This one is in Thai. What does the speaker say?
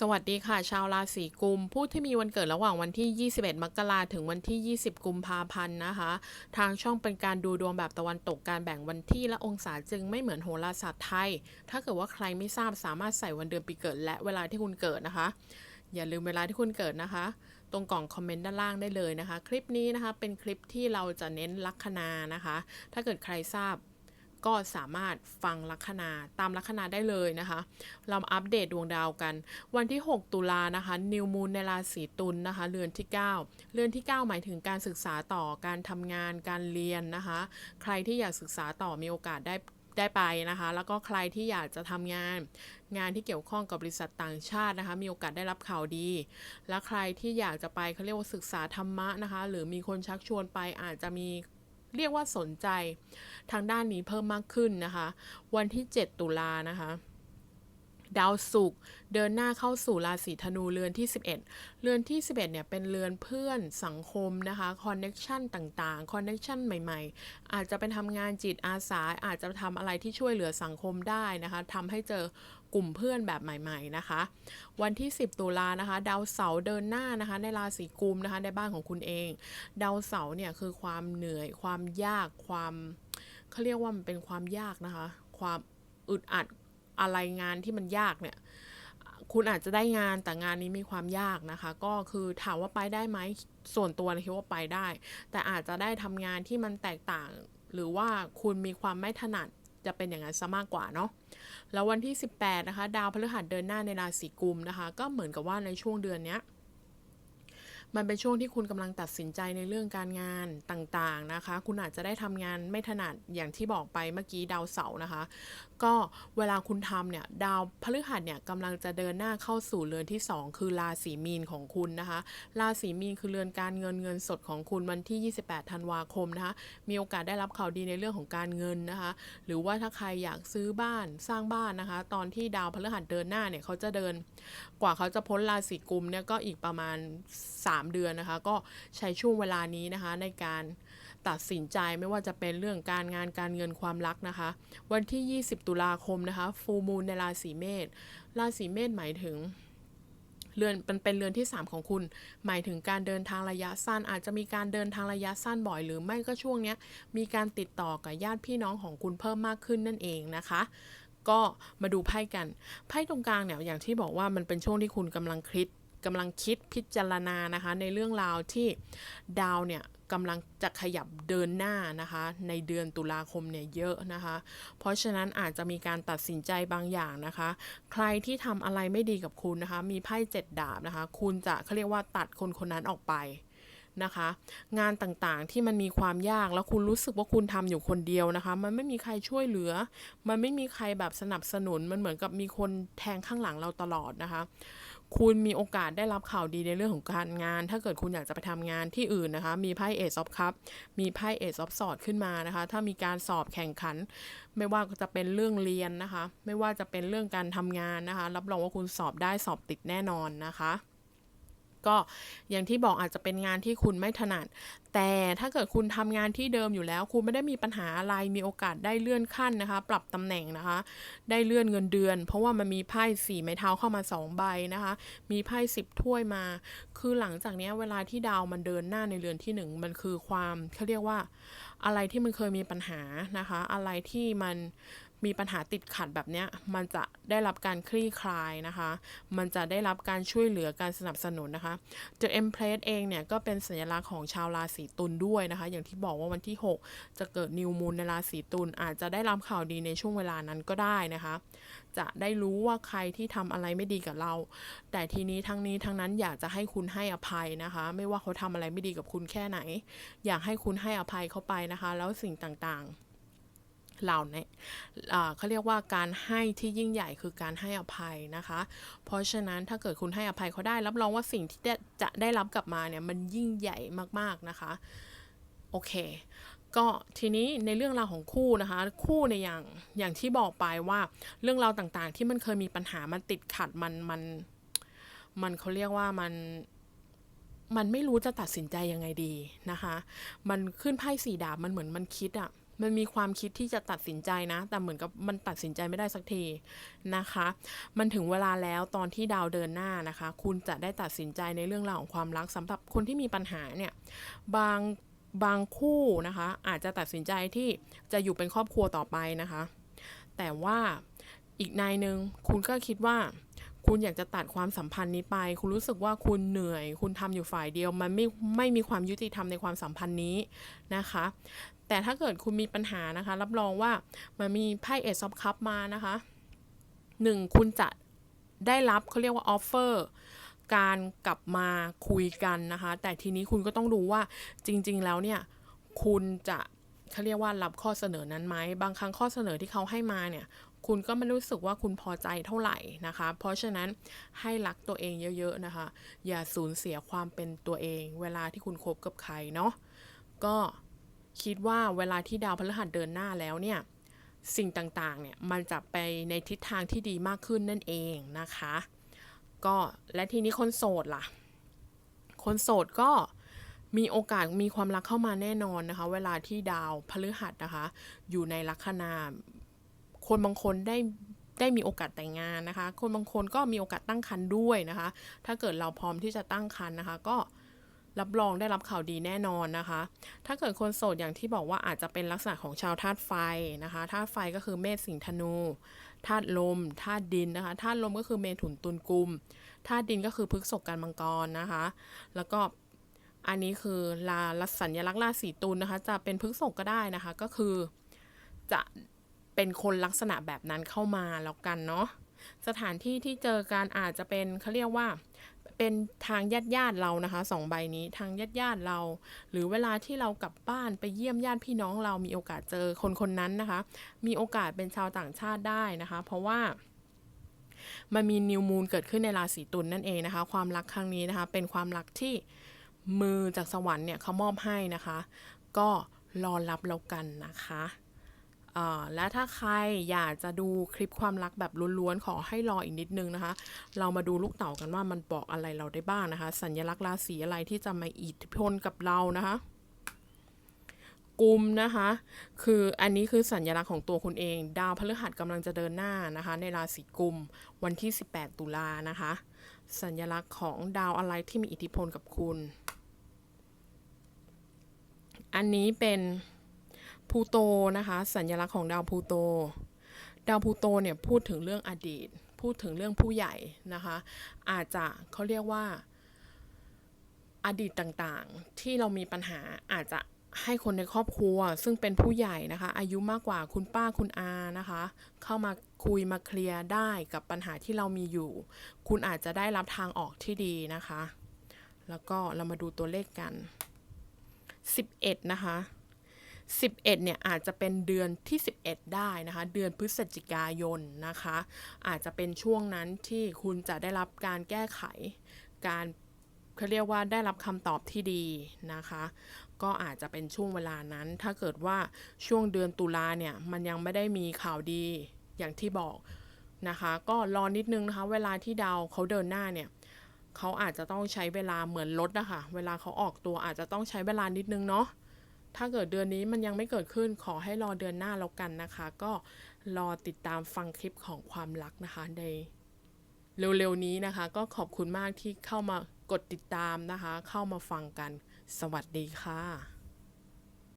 สวัสดีค่ะ ชาวราศีกุมผู้ที่มีวันเกิดระหว่างวันที่ 21 มกราถึงวันที่ 20 กุมภาพันธ์นะคะ ทางช่องเป็นการดูดวงแบบตะวันตกการแบ่งวันที่และองศาจึงไม่เหมือนโหราศาสตร์ไทย ถ้าเกิดว่าใครไม่ทราบสามารถใส่วันเดือนปีเกิดและเวลาที่คุณเกิดนะคะ อย่าลืมเวลาที่คุณเกิดนะคะ ตรงกล่องคอมเมนต์ด้านล่างได้เลยนะคะ คลิปนี้นะคะเป็นคลิปที่เราจะเน้นลัคนานะคะ ถ้าเกิดใครทราบ ก็สามารถฟังลัคนาตามลัคนาได้เลยนะคะ เรามาอัปเดตดวงดาวกัน วันที่ 6 ตุลานะคะนิวมูนในราศีตุลนะคะเรือนที่ 9 เรือนที่ 9 หมายถึงการศึกษาต่อการทำงานการเรียนนะคะ ใครที่อยากศึกษาต่อมีโอกาสได้ได้ไปนะคะ แล้วก็ใครที่อยากจะทำงานงานที่เกี่ยวข้องกับบริษัทต่างชาตินะคะ มีโอกาสได้รับข่าวดี และใครที่อยากจะไปเขาเรียกว่าศึกษาธรรมะนะคะ หรือมีคนชักชวนไปอาจจะมี เรียกว่าสนใจทางด้านนี้เพิ่มมากขึ้นนะคะ วันที่ 7 ตุลานะคะ ดาวศุกร์เดินหน้าเข้าสู่ราศีธนูเรือนที่ 11 เรือนที่ 11เนี่ยเป็นเรือนเพื่อนสังคมนะคะคอนเน็ชันต่างๆคอนเน็ชันใหม่ๆ อาจจะเป็นทำงานจิตอาสาอาจจะทำอะไรที่ช่วยเหลือสังคมได้นะคะทำให้เจอกลุ่มเพื่อนแบบใหม่ ๆนะคะ วันที่ 10 ตุลานะคะ ดาวเสาร์เดินหน้านะคะ ในราศีกุมนะคะในบ้านของคุณเอง ดาวเสาร์เนี่ยคือความเหนื่อย ความยากความเขาเรียกว่ามันเป็นความยากนะคะ ความอึดอัด อะไรงานที่มันยากเนี่ย คุณอาจจะได้งานแต่งานนี้มีความยากนะคะ ก็คือถามว่าไปได้ไหมส่วนตัวนะคิดว่าไปได้ แต่อาจจะได้ทำงานที่มันแตกต่าง หรือว่าคุณมีความไม่ถนัดจะเป็นอย่างนั้นซะมากกว่าเนาะ แล้ววันที่ 18 นะคะ ดาวพฤหัสเดินหน้าในราศีกุมนะคะ ก็เหมือนกับว่าในช่วงเดือนเนี้ย มันเป็นช่วงที่คุณกำลังตัดสินใจในเรื่องการงานต่างๆนะคะ คุณอาจจะได้ทำงานไม่ถนัดอย่างที่บอกไปเมื่อกี้ดาวเสาร์นะคะ ก็เวลาคุณทำเนี่ยดาวพฤหัสเนี่ยกำลังจะเดินหน้าเข้าสู่เรือนที่ 2 คือราศีมีนของคุณนะคะราศีมีนคือเรือนการเงินเงินสดของคุณวันที่ 28 ธันวาคมนะคะมีโอกาสได้รับข่าวดีในเรื่องของการเงินนะคะ หรือว่าถ้าใครอยากซื้อบ้านสร้างบ้านนะคะ ตอนที่ดาวพฤหัสเดินหน้าเนี่ยเขาจะเดิน กว่าเขาจะพ้นราศีกุมเนี่ยก็อีกประมาณ 3เดือนนะคะ ก็ใช้ช่วงเวลานี้นะคะ ในการตัดสินใจไม่ว่าจะเป็นเรื่องการงานการเงินความรักนะคะ วันที่ 20 ตุลาคมนะคะฟูมูลในราศีเมษราศีเมษหมายถึงเรือนเป็นเป็นเรือนที่ 3 ของคุณ หมายถึงการเดินทางระยะสั้น อาจจะมีการเดินทางระยะสั้นบ่อย หรือไม่ก็ช่วงนี้มีการติดต่อกับญาติพี่น้องของคุณเพิ่มมากขึ้นนั่นเองนะคะ ก็มาดูไพ่กัน ไพ่ตรงกลางเนี่ยอย่างที่บอกว่ามันเป็นช่วงที่คุณกำลังคิด กำลังคิดพิจารณานะคะ ในเรื่องราวที่ดาวเนี่ยกำลังจะขยับเดินหน้านะคะ ในเดือนตุลาคมเนี่ยเยอะนะคะ เพราะฉะนั้นอาจจะมีการตัดสินใจบางอย่างนะคะ ใครที่ทำอะไรไม่ดีกับคุณนะคะ มีไพ่เจ็ดดาบนะคะ คุณจะเขาเรียกว่าตัดคนคนนั้นออกไปนะคะ งานต่างๆที่มันมีความยากแล้วคุณรู้สึกว่าคุณทำอยู่คนเดียวนะคะ มันไม่มีใครช่วยเหลือ มันไม่มีใครแบบสนับสนุนมันเหมือนกับมีคนแทงข้างหลังเราตลอดนะคะ คุณมีโอกาสได้รับข่าวดีในเรื่องของการงาน ถ้าเกิดคุณอยากจะไปทำงานที่อื่นนะคะ มีไพ่เอซอฟคัพมีไพ่เอซอฟสอดขึ้นมานะคะ ถ้ามีการสอบแข่งขัน ไม่ว่าจะเป็นเรื่องเรียนนะคะ ไม่ว่าจะเป็นเรื่องการทำงานนะคะ รับรองว่าคุณสอบได้สอบติดแน่นอนนะคะ ก็อย่างที่บอกอาจจะเป็นงานที่คุณไม่ถนัด แต่ถ้าเกิดคุณทำงานที่เดิมอยู่แล้ว คุณไม่ได้มีปัญหาอะไรมีโอกาสได้เลื่อนขั้นนะคะ ปรับตำแหน่งนะคะ ได้เลื่อนเงินเดือน เพราะว่ามันมีไพ่สี่ไม้เท้าเข้ามาสองใบนะคะ มีไพ่สิบถ้วยมา คือหลังจากนี้เวลาที่ดาวมันเดินหน้าในเรือนที่หนึ่งมันคือความเขาเรียกว่าอะไรที่มันเคยมีปัญหานะคะ อะไรที่มัน มีปัญหาติดขัดแบบเนี้ยมันจะได้รับการคลี่คลายนะคะ มันจะได้รับการช่วยเหลือการสนับสนุนนะคะ The Empress เองเนี่ยก็เป็นสัญลักษณ์ของชาวราศีตุลด้วยนะคะ อย่างที่บอกว่าวันที่ 6 จะเกิดนิวมูนในราศีตุลอาจจะได้รับข่าวดีในช่วงเวลานั้นก็ได้นะคะ จะได้รู้ว่าใครที่ทำอะไรไม่ดีกับเรา แต่ทีนี้ทั้งนี้ทั้งนั้นอยากจะให้คุณให้อภัยนะคะ ไม่ว่าเขาทำอะไรไม่ดีกับคุณแค่ไหน อยากให้คุณให้อภัยเขาไปนะคะ แล้วสิ่งต่างๆ เหล่านี้อ่าเขาเรียกว่าการให้ที่ยิ่งใหญ่คือการให้อภัยนะคะ เพราะฉะนั้นถ้าเกิดคุณให้อภัยเขาได้ รับรองว่าสิ่งที่จะได้รับกลับมาเนี่ยมันยิ่งใหญ่มากๆนะคะโอเคก็ทีนี้ในเรื่องราวของคู่นะคะ คู่ในอย่างอย่างที่บอกไปว่าเรื่องราวต่างๆ ที่มันเคยมีปัญหามันติดขัดมันมันมันเขาเรียกว่ามันมันไม่รู้จะตัดสินใจยังไงดีนะคะ มันขึ้นไพ่สี่ดาบมันเหมือนมันคิดอะ มันมีความคิดที่จะตัดสินใจนะ แต่เหมือนกับมันตัดสินใจไม่ได้สักทีนะคะ มันถึงเวลาแล้วตอนที่ดาวเดินหน้านะคะ คุณจะได้ตัดสินใจในเรื่องราวของความรักสำหรับคนที่มีปัญหาเนี่ย บางบางคู่นะคะ อาจจะตัดสินใจที่จะอยู่เป็นครอบครัวต่อไปนะคะ แต่ว่าอีกนายหนึ่งคุณก็คิดว่า คุณอยากจะตัดความสัมพันธ์นี้ไป คุณรู้สึกว่าคุณเหนื่อย คุณทำอยู่ฝ่ายเดียว มันไม่ไม่มีความยุติธรรมในความสัมพันธ์นี้นะคะ แต่ถ้าเกิดคุณมีปัญหานะคะ รับรองว่ามันมีไพ่เอซอฟคัพมานะคะหนึ่งคุณจะได้รับเขาเรียกว่าออฟเฟอร์การกลับมาคุยกันนะคะ แต่ทีนี้คุณก็ต้องดูว่าจริง ๆ แล้วเนี่ย คุณจะเขาเรียกว่ารับข้อเสนอนั้นไหม บางครั้งข้อเสนอที่เขาให้มาเนี่ย คุณก็ไม่รู้สึกว่าคุณพอใจเท่าไหร่นะคะ เพราะฉะนั้นให้รักตัวเองเยอะๆนะคะ อย่าสูญเสียความเป็นตัวเอง เวลาที่คุณคบกับใครเนาะก็คิดว่าเวลาที่ดาวพฤหัสเดินหน้าแล้วเนี่ยสิ่งต่างๆเนี่ยมันจะไปในทิศทางที่ดีมากขึ้นนั่นเองนะคะ ก็และทีนี้คนโสดล่ะ คนโสดก็มีโอกาสมีความรักเข้ามาแน่นอนนะคะ เวลาที่ดาวพฤหัสนะคะ อยู่ในลัคนา คนบางคนได้ได้มีโอกาสแต่งงานนะคะ คนบางคนก็มีโอกาสตั้งครรภ์ด้วยนะคะ ถ้าเกิดเราพร้อมที่จะตั้งครรภ์นะคะ ก็รับรองได้รับข่าวดีแน่นอนนะคะ ถ้าเกิดคนโสดอย่างที่บอกว่าอาจจะเป็นลักษณะของชาวธาตุไฟนะคะ ธาตุไฟก็คือเมษสิงห์ธนู ธาตุลม ธาตุดินนะคะ ธาตุลมก็คือเมถุนตุลกุม ธาตุดินก็คือพฤกษกกันมังกรนะคะ แล้วก็อันนี้คือลาลัสัญลักษณ์ราศีตุลนะคะ จะเป็นพฤกษกก็ได้นะคะ ก็คือจะ เป็นคนลักษณะแบบนั้นเข้ามาแล้วกันเนาะสถานที่ที่เจอกันอาจจะเป็นเขาเรียกว่าเป็นทางญาติญาติเรานะคะสองใบนี้ทางญาติญาติเรา หรือเวลาที่เรากลับบ้านไปเยี่ยมญาติพี่น้องเรามีโอกาสเจอคนคนนั้นนะคะ มีโอกาสเป็นชาวต่างชาติได้นะคะ เพราะว่ามันมีนิวมูนเกิดขึ้นในราศีตุลนนั่นเองนะคะ ความรักครั้งนี้นะคะ เป็นความรักที่มือจากสวรรค์เนี่ยเขามอบให้นะคะ ก็รอรับแล้วกันนะคะ และถ้าใครอยากจะดูคลิปความรักแบบล้วนๆ ขอให้รออีกนิดนึงนะคะ เรามาดูลูกเต๋ากันว่ามันบอกอะไรเราได้บ้างนะคะ สัญลักษณ์ราศีอะไรที่จะมาอิทธิพลกับเรานะคะกลุ่มนะคะ คืออันนี้คือสัญลักษณ์ของตัวคุณเอง ดาวพฤหัสกำลังจะเดินหน้านะคะ ในราศีกุมวันที่ 18 ตุลานะคะ สัญลักษณ์ของดาวอะไรที่มีอิทธิพลกับคุณ อันนี้เป็น พูโตนะคะ สัญลักษณ์ของดาวพูโต ดาวพูโตเนี่ยพูดถึงเรื่องอดีต พูดถึงเรื่องผู้ใหญ่นะคะ อาจจะเขาเรียกว่าอดีตต่างๆ ที่เรามีปัญหาอาจจะให้คนในครอบครัว ซึ่งเป็นผู้ใหญ่นะคะ อายุมากกว่าคุณป้าคุณอานะคะ เข้ามาคุยมาเคลียร์ได้กับปัญหาที่เรามีอยู่ คุณอาจจะได้รับทางออกที่ดีนะคะ แล้วก็เรามาดูตัวเลขกัน 11 นะคะ 11เนี่ยอาจจะเป็นเดือนที่ 11 ได้นะคะ เดือนพฤศจิกายนนะคะ อาจจะเป็นช่วงนั้นที่คุณจะได้รับการแก้ไข การเขาเรียกว่าได้รับคำตอบที่ดีนะคะ ก็อาจจะเป็นช่วงเวลานั้น ถ้าเกิดว่าช่วงเดือนตุลาเนี่ยมันยังไม่ได้มีข่าวดีอย่างที่บอกนะคะ ก็รอนิดนึงนะคะ เวลาที่ดาวเขาเดินหน้าเนี่ยเขาอาจจะต้องใช้เวลาเหมือนรถนะคะ เวลาเขาออกตัวอาจจะต้องใช้เวลานิดนึงเนาะ ถ้าเกิดเดือนนี้มันยังไม่เกิดขึ้นขอให้รอเดือนหน้าแล้วกันนะคะ ก็รอติดตามฟังคลิปของความรักนะคะในเร็วๆนี้นะคะ ก็ขอบคุณมากที่เข้ามากดติดตามนะคะ เข้ามาฟังกัน สวัสดีค่ะ